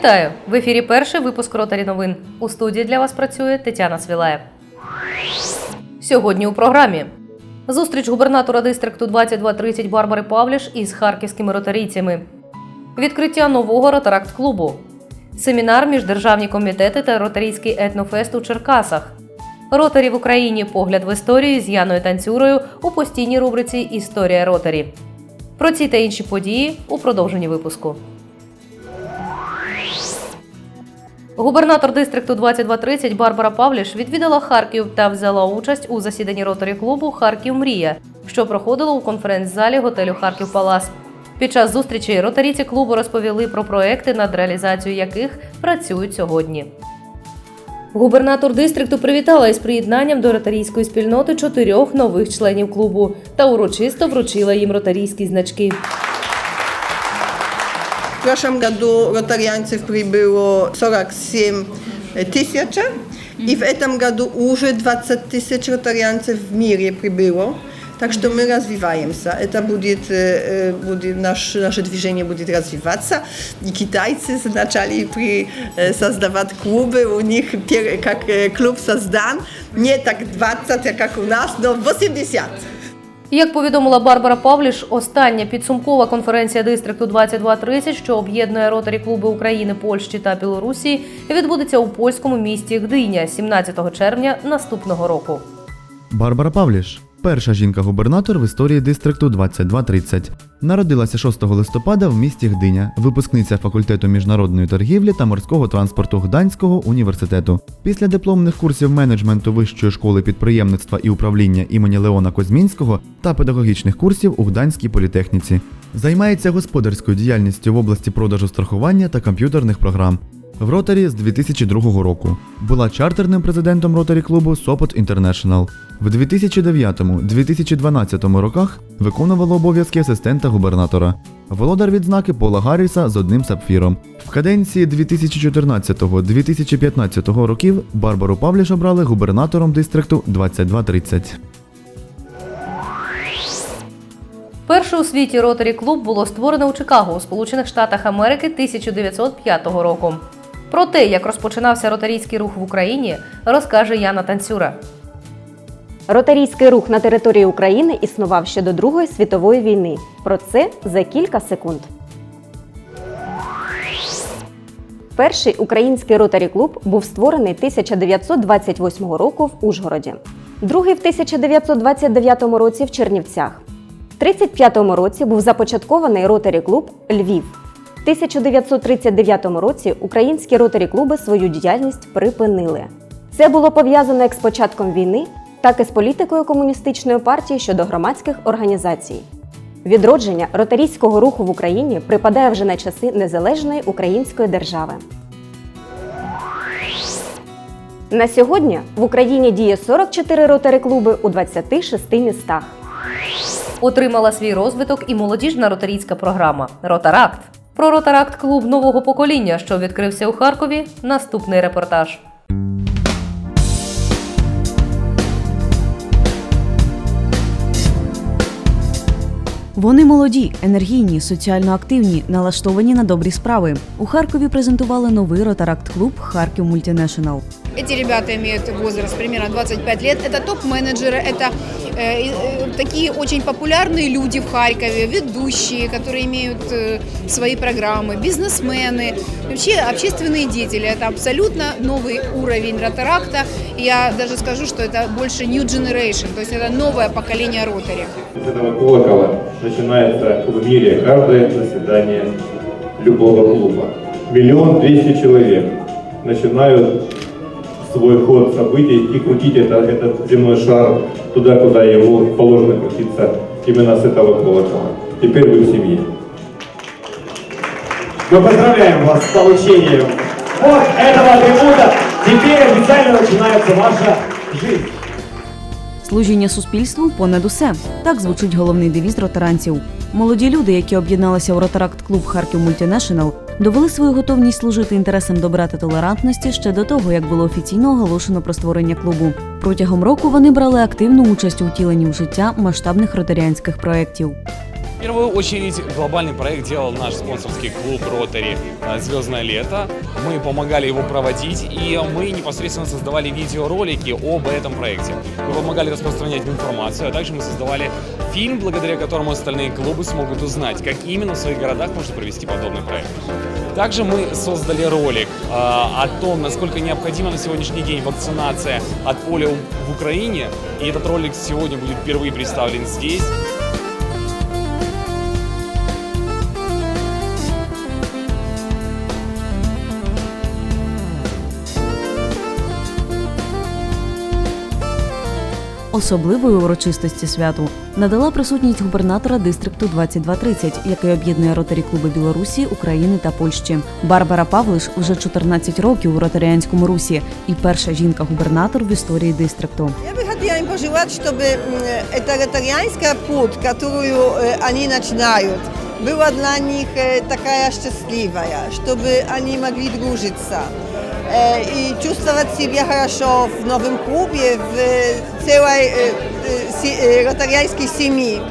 Вітаю! В ефірі перший випуск Ротарі новин. У студії для вас працює Тетяна Свілаєв. Сьогодні у програмі зустріч губернатора дистрикту 2230 Барбари Павліш із харківськими ротарійцями. Відкриття нового ротаракт-клубу. Семінар міждержавні комітети та ротарійський етнофест у Черкасах. Ротарі в Україні. Погляд в історію з Яною Танцюрою у постійній рубриці Історія Ротарі. Про ці та інші події у продовженні випуску. Губернатор дистрикту 2230 Барбара Павліш відвідала Харків та взяла участь у засіданні ротарі клубу Харків Мрія, що проходило у конференц-залі готелю Харків Палас. Під час зустрічі ротарійці клубу розповіли про проекти, над реалізацією яких працюють сьогодні. Губернатор дистрикту привітала із приєднанням до ротарійської спільноти чотирьох нових членів клубу та урочисто вручила їм ротарійські значки. W zeszłym году ротарианцев прибыло 47 тысяч, и в этом году уже 20 тысяч ротарианцев в мире прибыло. Так что мы развиваемся. Это будет, э, будет наш, наше движение будет развиваться. И китайцы начали при, э, создавать клубы. У них пер- как э, клуб создан не так 20, как у нас, но 80. Як повідомила Барбара Павліш, остання підсумкова конференція дистрикту 2230, що об'єднує ротарі клуби України, Польщі та Білорусі, відбудеться у польському місті Гдиня 17 червня наступного року. Барбара Павліш перша жінка-губернатор в історії дистрикту 2230. Народилася 6 листопада в місті Гдиня, випускниця факультету міжнародної торгівлі та морського транспорту Гданського університету. Після дипломних курсів менеджменту Вищої школи підприємництва і управління імені Леона Козмінського та педагогічних курсів у Гданській політехніці. Займається господарською діяльністю в області продажу страхування та комп'ютерних програм. В Ротарі з 2002 року була чартерним президентом Ротарі клубу Сопот Інтернешнл. В 2009-2012 роках виконувала обов'язки асистента губернатора. Володар відзнаки Пола Гарріса з одним сапфіром. В каденції 2014-2015 років Барбару Павліш обрали губернатором дистрикту 2230. Перший у світі ротарі клуб було створено у Чикаго у Сполучених Штатах Америки 1905 року. Про те, як розпочинався ротарійський рух в Україні, розкаже Яна Танцюра. Ротарійський рух на території України існував ще до Другої світової війни. Про це за кілька секунд. Перший український ротарі клуб був створений 1928 року в Ужгороді, другий в 1929 році в Чернівцях. В 1935 році був започаткований ротарі клуб Львів. В 1939 році українські ротарі клуби свою діяльність припинили. Це було пов'язано як з початком війни, так і з політикою комуністичної партії щодо громадських організацій. Відродження ротарійського руху в Україні припадає вже на часи незалежної української держави. На сьогодні в Україні діє 44 ротари клуби у 26 містах. Отримала свій розвиток і молодіжна ротарійська програма Ротаракт. Про Ротаракт клуб нового покоління, що відкрився у Харкові. Наступний репортаж. Вони молоді, енергійні, соціально активні, налаштовані на добрі справи. У Харкові презентували новий ротаракт-клуб Харків Мультинешнл. Эти ребята имеют возраст примерно 25 лет. Это топ-менеджеры, это э, э, такие очень популярные люди в Харькове, ведущие, которые имеют э, свои программы, бизнесмены, вообще общественные деятели. Это абсолютно новый уровень ротаракта. Я даже скажу, что это больше new generation, то есть это новое поколение ротари. С этого колокола начинается в мире каждое заседание любого клуба. Миллион двести человек начинают свой ход событий и крутить это, этот земной шар туда, куда ему положено крутиться именно с этого колокола. Теперь вы в семье. Мы поздравляем вас с получением вот этого атрибута. Теперь официально начинается ваша жизнь. Служіння суспільству понад усе. Так звучить головний девіз ротаранців. Молоді люди, які об'єдналися у ротаракт-клуб Харків Мультинешнл, довели свою готовність служити інтересам добра та толерантності ще до того, як було офіційно оголошено про створення клубу. Протягом року вони брали активну участь у втіленні в життя масштабних ротаріанських проєктів. В первую очередь глобальный проект делал наш спонсорский клуб Rotary «Звездное лето». Мы помогали его проводить, и мы непосредственно создавали видеоролики об этом проекте. Мы помогали распространять информацию, а также мы создавали фильм, благодаря которому остальные клубы смогут узнать, как именно в своих городах можно провести подобный проект. Также мы создали ролик э, о том, насколько необходима на сегодняшний день вакцинация от полио в Украине. И этот ролик сегодня будет впервые представлен здесь. Особливої урочистості святу надала присутність губернатора дистрикту 2230, який об'єднує ротарі клуби Білорусі, України та Польщі. Барбара Павлиш вже 14 років у ротаріанському русі і перша жінка-губернатор в історії дистрикту. Я бы хотела им пожелать, чтобы м, эта ротарианская путь, которую э, они начинают, была для них э, такая счастливая, чтобы они могли дружиться э, и чувствовать себя хорошо в новом клубе, в э, целой э, э, се- э, ротарианской семье.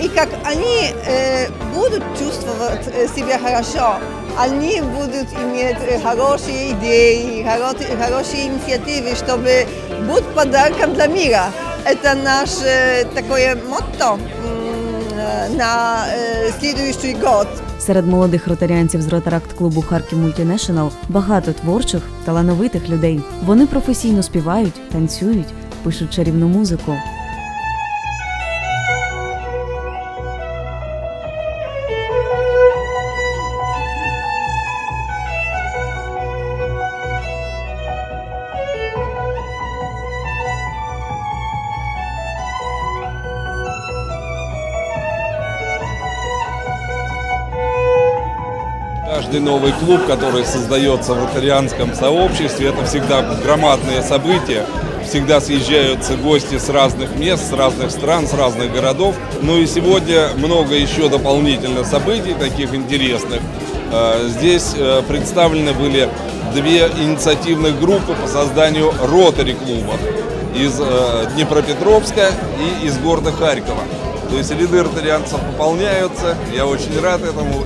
И как они э, будут чувствовать э, себя хорошо, они будут иметь э, хорошие идеи, хоро- хорошие инициативы, чтобы быть подарком для мира. Это наше такое мотто м, э, на слідуючий следующий год. Серед молодих ротаріанців з ротаракт клубу Харків Мультінешнл багато творчих, талановитих людей. Вони професійно співають, танцюють, пишуть чарівну музику. Каждый новый клуб, который создается в ротарианском сообществе, это всегда громадные события. Всегда съезжаются гости с разных мест, с разных стран, с разных городов. Ну и сегодня много еще дополнительных событий, таких интересных. Э, Здесь э, представлены были две инициативных группы по созданию ротари-клуба из э, Днепропетровска и из города Харькова. То есть ряды ротарианцев пополняются. Я очень рад этому.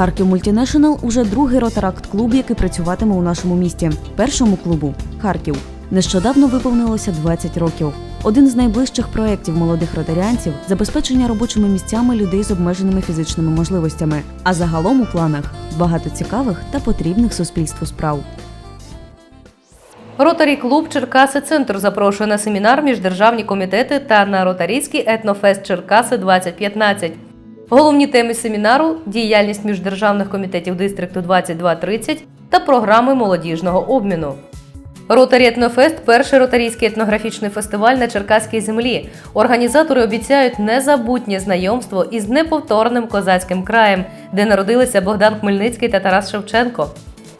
Харків Мультінешнл уже другий ротаракт клуб, який працюватиме у нашому місті. Першому клубу Харків. Нещодавно виповнилося 20 років. Один з найближчих проєктів молодих ротаріанців забезпечення робочими місцями людей з обмеженими фізичними можливостями. А загалом у планах багато цікавих та потрібних суспільству справ. Ротарі клуб Черкаси Центр запрошує на семінар міждержавні комітети та на Ротарійський етнофест Черкаси 2015. Головні теми семінару діяльність міждержавних комітетів дистрикту 2230 та програми молодіжного обміну. Ротарі Етнофест перший ротарійський етнографічний фестиваль на Черкаській землі. Організатори обіцяють незабутнє знайомство із неповторним козацьким краєм, де народилися Богдан Хмельницький та Тарас Шевченко.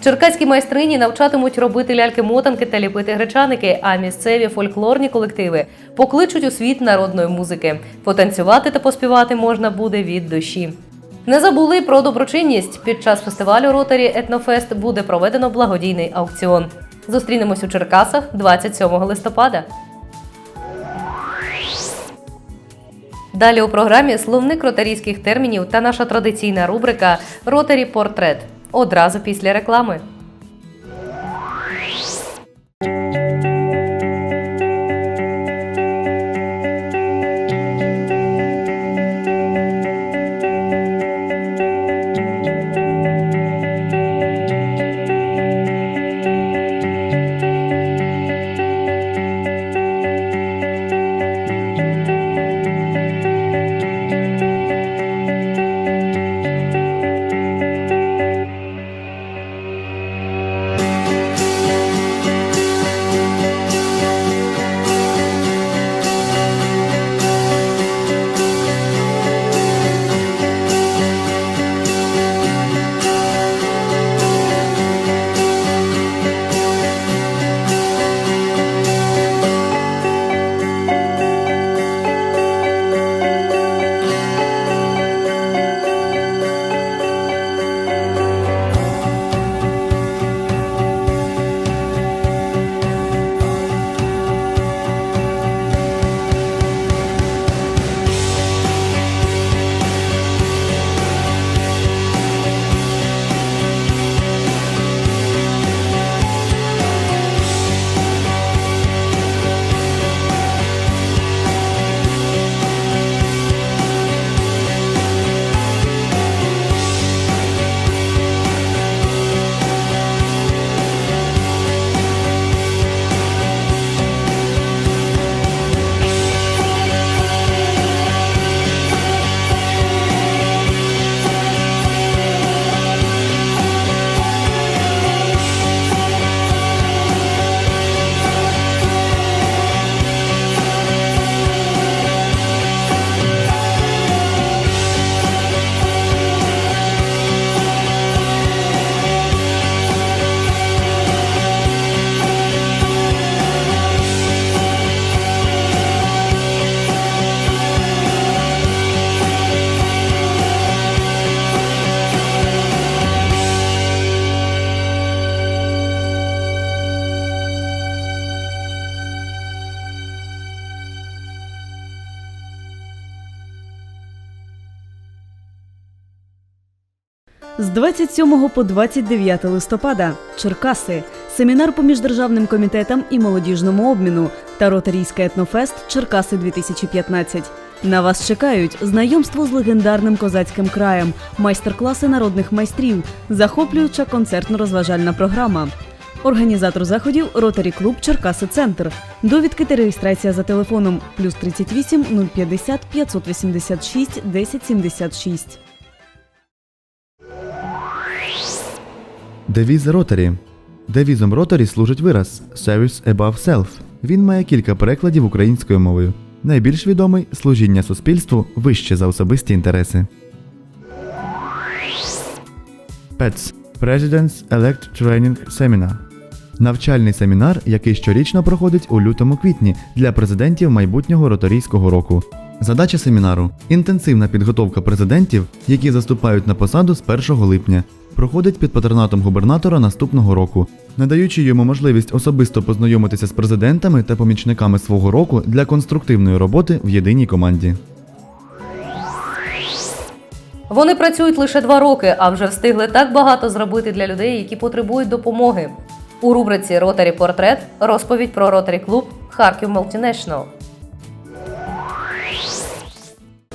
Черкаські майстрині навчатимуть робити ляльки-мотанки та ліпити гречаники, а місцеві фольклорні колективи покличуть у світ народної музики. Потанцювати та поспівати можна буде від душі. Не забули про доброчинність. Під час фестивалю Ротарі Етнофест буде проведено благодійний аукціон. Зустрінемось у Черкасах 27 листопада. Далі у програмі словник ротарійських термінів та наша традиційна рубрика Ротарі Портрет. Одразу після реклами. 27 по 29 листопада Черкаси, семінар по міждержавним комітетам і молодіжному обміну та Ротарійський етнофест Черкаси 2015. На вас чекають знайомство з легендарним козацьким краєм, майстер-класи народних майстрів, захоплююча концертно-розважальна програма. Організатор заходів Ротарі Клуб Черкаси Центр. Довідки та реєстрація за телефоном плюс 38 050 586 1076. Девіз Ротарі. Девізом Ротарі служить вираз Service above self. Він має кілька перекладів українською мовою. Найбільш відомий служіння суспільству вище за особисті інтереси. PETS President's Elect Training Seminar Навчальний семінар, який щорічно проходить у лютому-квітні для президентів майбутнього роторійського року. Задача семінару інтенсивна підготовка президентів, які заступають на посаду з 1 липня. Проходить під патронатом губернатора наступного року, надаючи йому можливість особисто познайомитися з президентами та помічниками свого року для конструктивної роботи в єдиній команді. Вони працюють лише два роки, а вже встигли так багато зробити для людей, які потребують допомоги. У рубриці Ротарі Портрет розповідь про Ротарі Клуб Харків Multinational.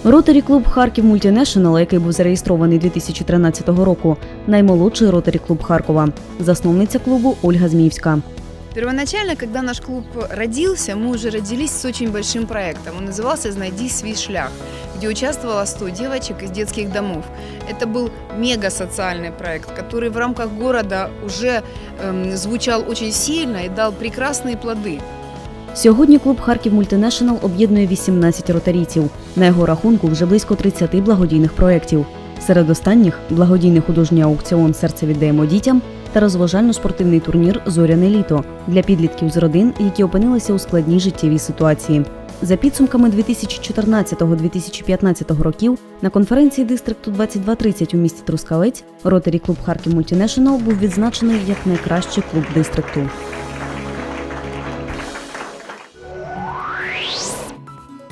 Ротарі клуб Харків Мультінешнл, який був зареєстрований 2013 року, наймолодший ротарі клуб Харкова, засновниця клубу Ольга Зміївська. Первоначально, когда наш клуб родился, мы уже родились с очень большим проектом. Он назывался «Знайди свой шлях», где участвовало 100 девочек из детских домов. Это был мега-социальный проект, который в рамках города уже эм, звучал очень сильно и дал прекрасные плоды. Сьогодні клуб Харків Мультинешнл об'єднує 18 ротарійців. На його рахунку вже близько 30 благодійних проєктів. Серед останніх благодійний художній аукціон Серце віддаємо дітям та розважально-спортивний турнір Зоряне літо для підлітків з родин, які опинилися у складній життєвій ситуації. За підсумками 2014-2015 років на конференції дистрикту 2230 у місті Трускавець Ротарі клуб Харків Мультінешнл був відзначений як найкращий клуб дистрикту.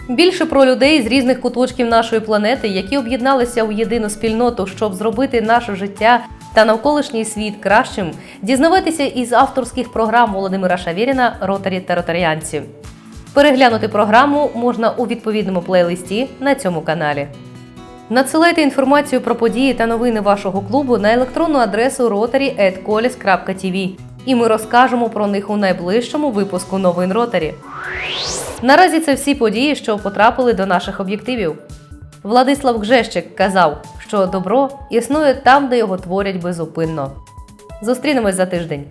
Більше про людей з різних куточків нашої планети, які об'єдналися у єдину спільноту, щоб зробити наше життя та навколишній світ кращим, дізнавайтеся із авторських програм Володимира Шавіріна Ротарі та ротаріанці. Переглянути програму можна у відповідному плейлисті на цьому каналі. Надсилайте інформацію про події та новини вашого клубу на електронну адресу rotary.colis.tv і ми розкажемо про них у найближчому випуску новин Ротарі. Наразі це всі події, що потрапили до наших об'єктивів. Владислав Гжещик казав, що добро існує там, де його творять безупинно. Зустрінемось за тиждень.